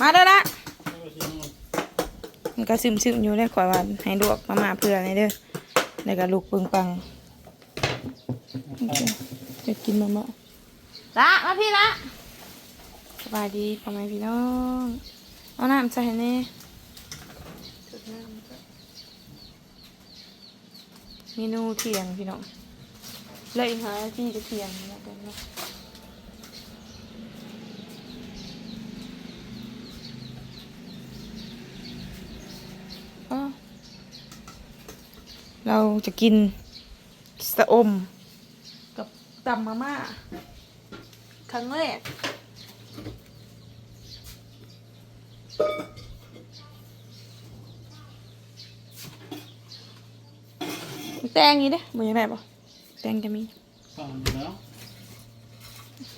มาเด้อละมันก็ซึมซึมๆอยู่ได้ขวายว่าให้ลวกมาม่าเพื่ออะไรเด้อแล้วก็ลูกปึงปังจะกินมาม่าละมาพี่ละสบายดีพ่อแม่พี่น้องเอาน้ำใส่ให้แน่จุดน้ำจ้ะเมนูเที่ยงพี่น้องเลยหาที่จะเที่ยงนะเดี๋ยวน เราจะกินสะอม กับตำมาม่าครั้งแรกแตงนี้เด้มันยังไงปะแตงจะมีฟังอยู่แล้ว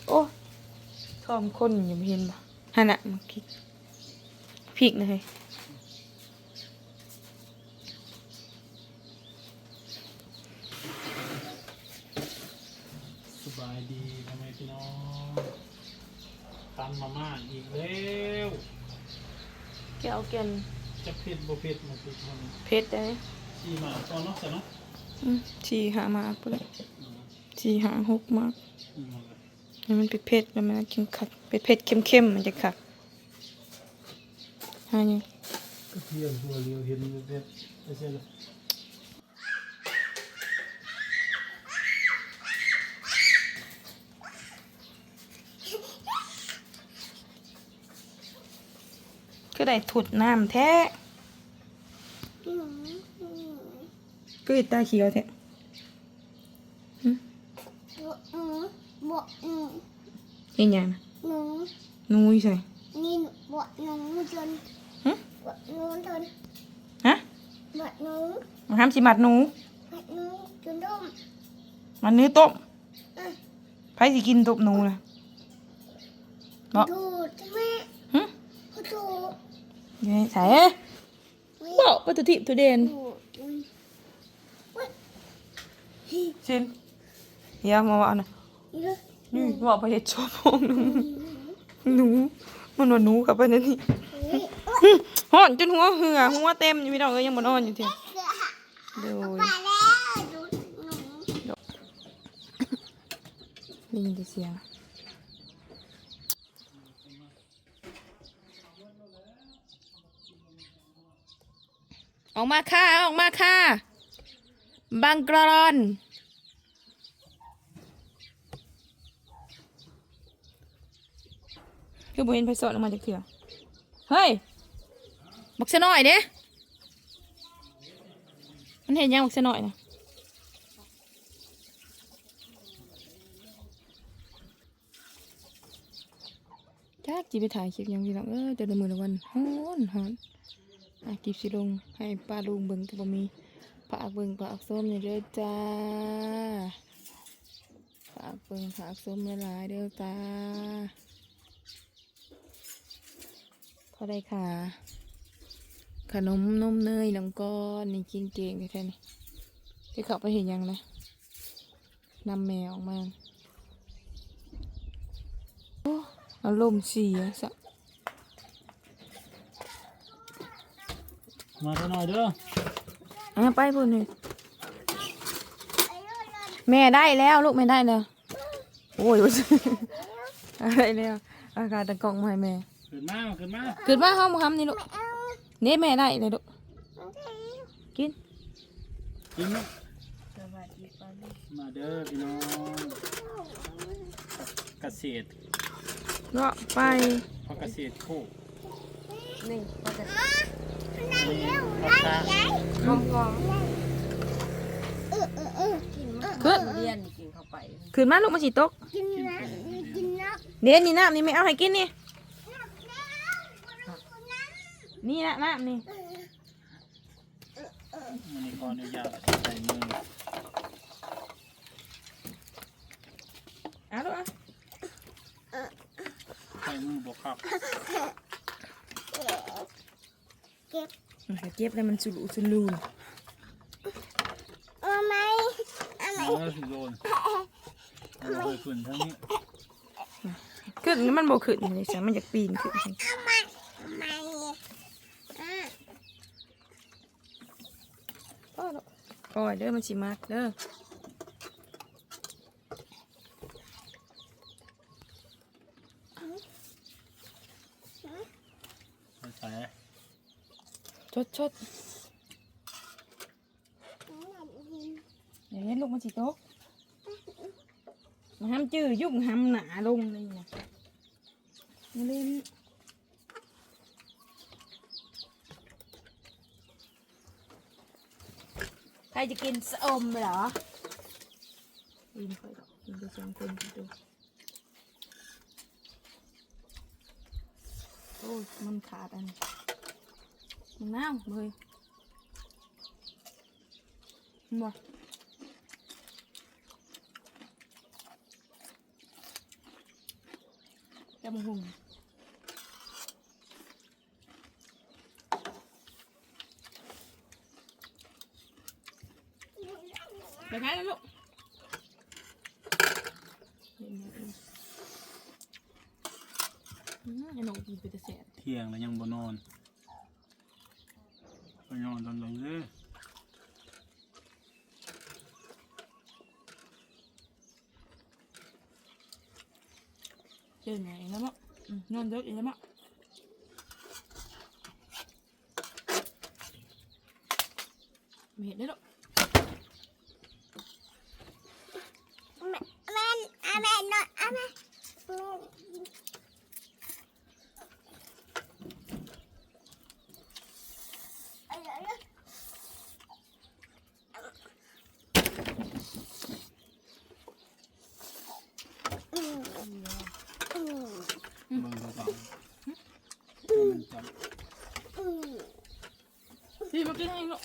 โอ้ทอมคนอย่าไปเห็นปะฮันน่ะมาคิดพริกนะเฮ้ย สบายดีทำไมพี่น้องตำมาม่า อีกแล้วแกเอาแกนจะเผ็ดบ่เผ็ดมาติดมันเพชรได้ชีมาตอนเนาะสะเนาะอืมสี่หามากเลยอืมสี่หาหกมากอืมเอาเลยให้มันเผ็ดๆแล้วมันกินขัดเผ็ดๆเข้มๆมันจะขัดฮะเนี่ยกระเทียมหัวเรียวเห็นเผ็ดไม่ใช่เลย ได้ถุดน้ำแท้ก็อิตาเขียวแท้นูบอกหนูเห็นยังนะหนูหนูอยู่ใส่นี่บอกหนูจนฮะบอกหนูจนฮะบอกหนูมาทำสิมัดนูบอกหนูจนร่มมันนื้อต้มไผสิกินต้มนูนะบอกดูใช่ไหมหึเขาดู ยังไงใส่เอ้ยบอกวัตถุดิบตัวเด่นดูอืมชินเดี๋ยวมาว่าเอานะนี่เลยนี่บอกไปเห็ดชอบพงหนูหนูมันว่าหนูกับไปนั่นนี่นี่อื้อห่อนจนหัวเหือหัวเต็มอยู่พี่น้องเอ้ยยังบ่นอนอยู่เทียโดยไปแล้วดูหนูได้ยินแต่เสียง ออกมาค่ะออกมาค่ะ บังกรอนคือบ่เห็นไผสอนออกมาจากเถื่อเฮ้ยบักเสยหน่อยเด้มันเห็นยังบักเสยหน่อยนะจักจีไปถ่ายคลิปยังพี่น้องเออแต่ละมือละวันฮ้อนฮ้อน อะคลิปสิลงให้ป้าลุงเบิ่งก็บ่มีฝากเบิ่งฝากส้มอย่าเด้อจ้าฝากเบิ่งฝากส้มหลายเด้อจ้าพอได้ค่ะ ขนมนมเนยน้ำก้อนนี่กินเก่งแท้ๆนี่ที่เขาไปเห็นยังนะนำแมวออกมาโอ้อารมณ์เสียสะ มาเท่าหน่อยเด้อเอาไปพูดหนึ่งแม่ได้แล้วลูกแม่ได้แล้วโอ้ยได้แล้วอากาศตะกล่องมาให้แม่ขึ้นมาขึ้นมาเกิดมาห้องมาทำนี่ลูกนี่แม่ได้เลยลูกกินกินนะมาเด้อพี่น้องเกษตรเลาะไปพอเกษตรโคกนี่นี่พักตาลองลองเออเอ อเออกินนะขึ้นเรียนกินเข้าไปขึ้นมาลูกมาสีตกกินนะกินนะเดี๋ยวนี่น้ำนี่ไม่เอาให้กินนี่นี่นะน้ำนี่มันนี่ขออนุญาตใส่มือเอาลูกเอาใส่มือบอกครับ ก็บมันจะเก็บแล้วมันสุลุสุลูนเอาไหมเอาไหมสิโยนเอาไปขึ้นทั้งนี้ขึ้นมันโบขึ้นเลยใช่ไหมอยากปีนขึ้นเอาไมเอาไหมอะ โอ้ยเด้อมันสิมากเด้อ ชดชดเดี๋ยวนี้ลูกมันสิตกมาห้ามจื้อยุ่งห้ามหนาลงเลยนะมาเล่นใครจะกินสะอมเหรอกินค่อยดอกกินไปสองคนกินดูโอ้ยมันขาดอัน มึงน้าเลยมึงบ่จะมึงหุ่งไปไหนแล้วลูกเล่นนอืมไอ้หนูกินไปแต่แสบเที่ยงแล้วยังบ่นอน ไปนอนตอนดังเลยเจอไหนแล้วมั้งอืมนอนเยอะอีกแล้วมั้งไม่เห็นได้หรอก แม่แม่อาแม่นอนอาแม่แม่เอ้ยเอ้ยเอ้ยอืมอืม เบิ่งตัวเก่ามันจับ อืม พี่มากินให้ลูก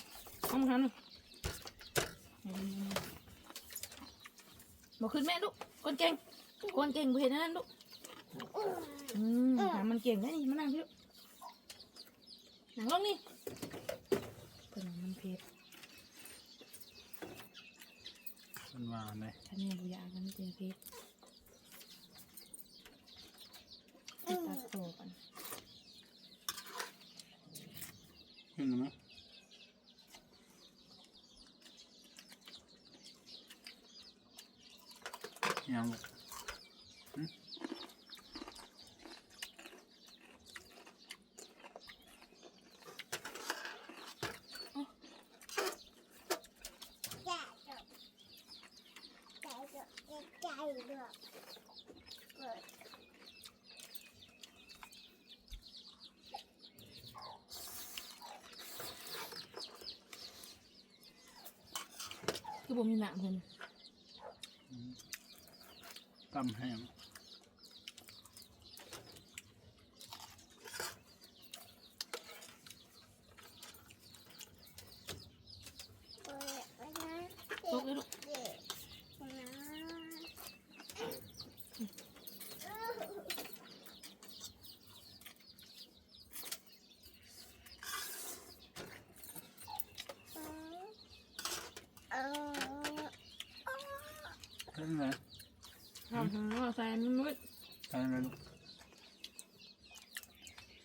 เอามาหันลูกบอกขึ้นแม่ลูกคนเก่งคนเก่งบ่เห็นอันนั่นลูกอืมอืมหามันเก่งนะนี่มานั่งพี่ลูกนั่งลงนี่เป็นหนังมันเผ็ดมันหวานเลยถ้าแม่บุยากมันเจอเผ็ดไปตัดโตกันเห็นไหมยังลูก ใจดอกใจดอกใจดอกเปิด คือผมมีหนังเพิ่นตำแห้ง เปิดไว้นะ ตกเลยลูก เด็กเออ เห็นไหม เอาหาใส่มันมืด ใช่ไหมลูก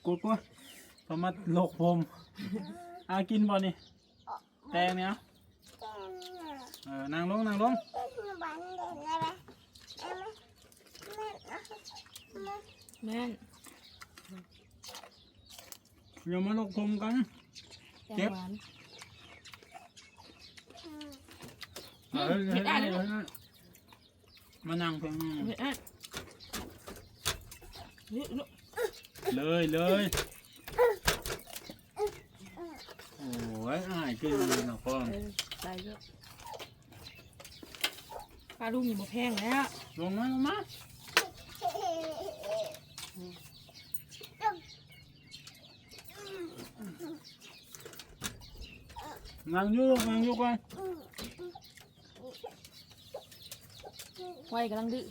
กูดกูดประมาโลกผมอากินบ่นี่แตงเนี่ยแกนเออนั่งลงนั่งลงเป็นบันเด่นอะไรเอ็มแม่แม่แม่นอย่ามาโลกผมกันแตงเจ็บหวานเฮ้ยเฮ้ยเฮ้ยเฮ้ยมานั่งเพิ่งเผ็ดอะเฮ้ยลูก เลยเลยโอ้ยอ้ายกินเลยนะพ่อเออใส่ลูกปลาลูกนี่บ่แพงแล้วลงมาลงมานั่งอยู่ลูกนั่งอยู่กันไว้กำลังดื้อ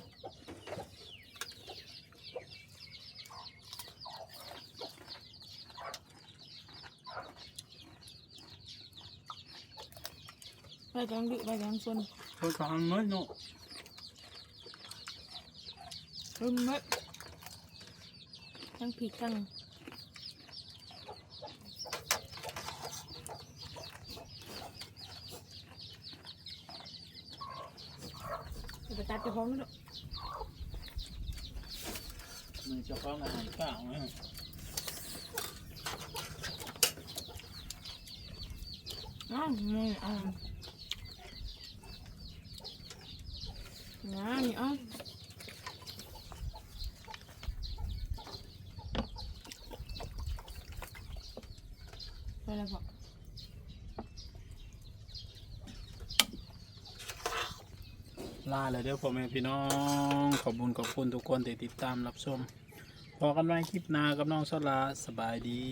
ไปกลางดึกไปกลางคนเพิ่นก็หันเมื่อเนาะเพิ่มเมื่อทั้งผิดทั้งจะตัดจะพ้องด้วย mình cho con ăn cạo nữa Ngon, ngon, ngon านี่อ้อไปแล้วบอกลาเลยเด้อพ่อแม่พี่น้อง ขอบคุณขอบคุณทุกคนที่ติดตามรับชมพอกันไว้คลิปหน้ากับน้องสลาสบายดี